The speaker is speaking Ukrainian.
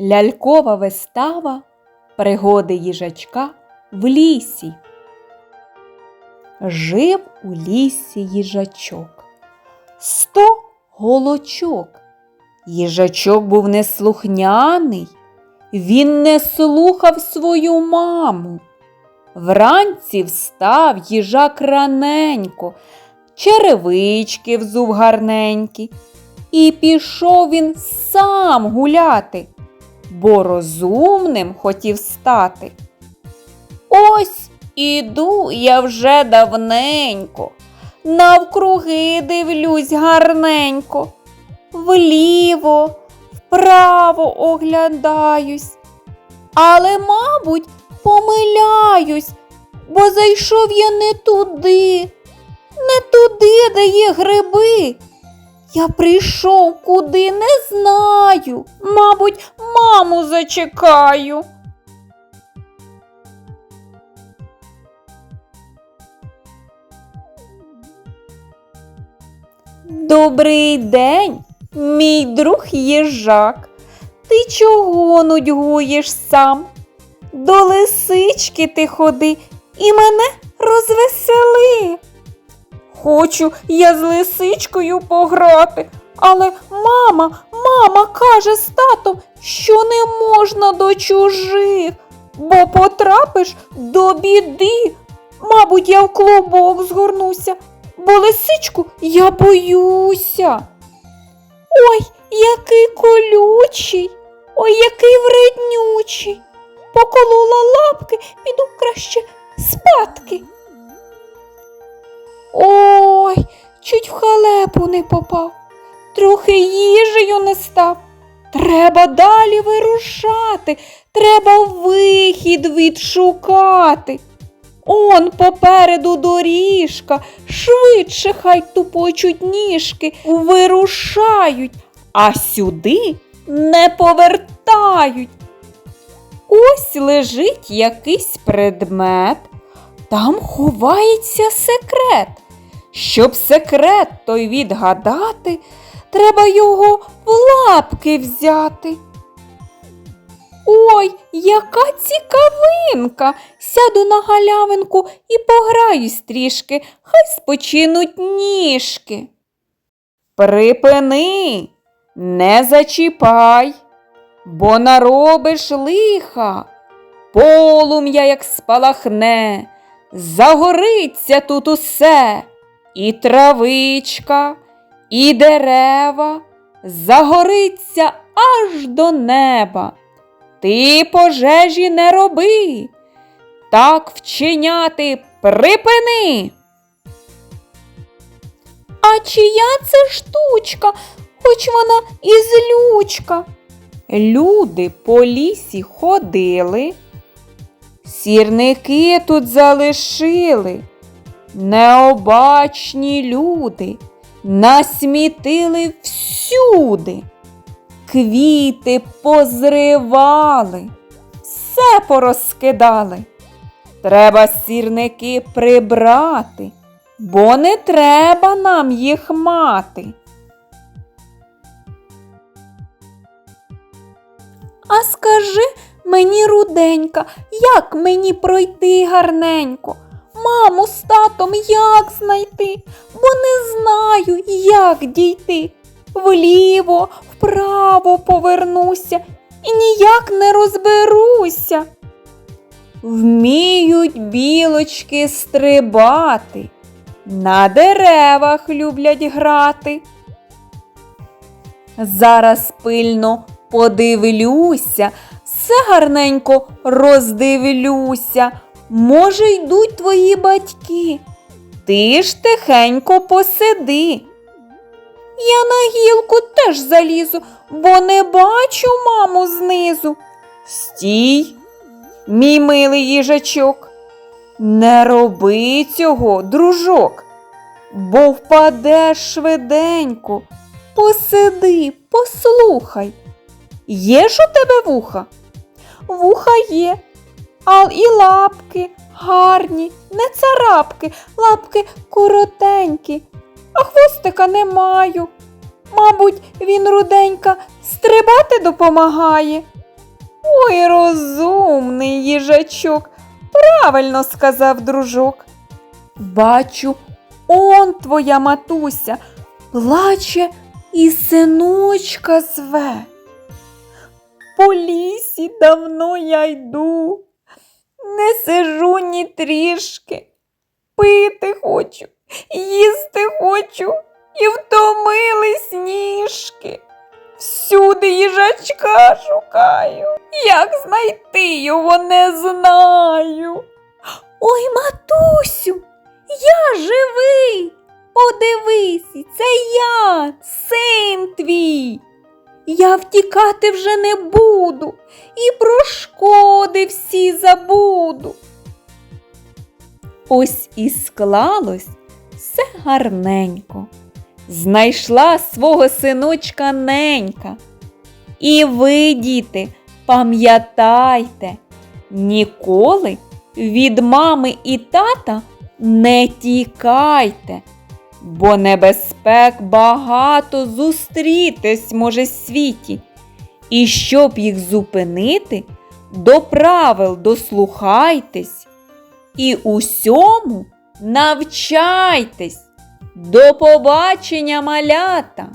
Лялькова вистава Пригоди їжачка в лісі. Жив у лісі їжачок. Сто голочок. Їжачок був неслухняний. Він не слухав свою маму. Вранці встав їжак раненько, черевички взув гарненькі, і пішов він сам гуляти, бо розумним хотів стати. Ось іду я вже давненько, навкруги дивлюсь гарненько, вліво, вправо оглядаюсь, але, мабуть, помиляюсь, бо зайшов я не туди, не туди, де є гриби. Я прийшов куди не знаю. Мабуть, маму зачекаю. Добрий день, мій друг їжак. Ти чого нудьгуєш сам? До лисички ти ходи і мене розвесели. Хочу я з лисичкою пограти, але мама, мама каже з татом, що не можна до чужих, бо потрапиш до біди. Мабуть, я в клубок згорнуся, бо лисичку я боюся. Ой, який колючий, ой, який вреднючий. Поколола лапки, піду краще спадки. Ой, чуть в халепу не попав, трохи їжею не став. Треба далі вирушати, треба вихід відшукати. Он попереду доріжка, швидше хай тупочуть ніжки, вирушають, а сюди не повертають. Ось лежить якийсь предмет, там ховається секрет. Щоб секрет той відгадати, треба його в лапки взяти. Ой, яка цікавинка! Сяду на галявинку і пограюсь трішки, хай спочинуть ніжки. Припини, не зачіпай, бо наробиш лиха, полум'я, як спалахне, загориться тут усе, і травичка, і дерева, загориться аж до неба. Ти пожежі не роби, так вчиняти припини. А чия це штучка, хоч вона і злючка? Люди по лісі ходили, сірники тут залишили, необачні люди насмітили всюди, квіти позривали, все порозкидали. Треба сірники прибрати, бо не треба нам їх мати. А скажи мені, руденька, як мені пройти гарненько? Маму з татом як знайти, бо не знаю, як дійти. Вліво, вправо повернуся і ніяк не розберуся. Вміють білочки стрибати, на деревах люблять грати. Зараз пильно подивлюся, все гарненько роздивлюся. Може, йдуть твої батьки. Ти ж тихенько посиди. Я на гілку теж залізу, бо не бачу маму знизу. Стій, мій милий їжачок. Не роби цього, дружок, бо впадеш швиденько. Посиди, послухай. Є ж у тебе вуха? Вуха є, а і лапки гарні, не царапки, лапки коротенькі, а хвостика не маю. Мабуть, він руденька стрибати допомагає. Ой, розумний їжачок, правильно сказав дружок. Бачу, он твоя матуся плаче і синочка зве. По лісі давно я йду, не сижу ні трішки, пити хочу, їсти хочу і втомились ніжки. Всюди їжачка шукаю, як знайти його не знаю. Ой, матусю, я живий. Подивись, це я, син твій. Я втікати вже не буду і про шкоди всі забуду. Ось і склалось все гарненько. Знайшла свого синочка ненька. І ви, діти, пам'ятайте, ніколи від мами і тата не тікайте, бо небезпек багато зустрітись може світі. І щоб їх зупинити, до правил дослухайтесь і усьому навчайтесь. До побачення, малята!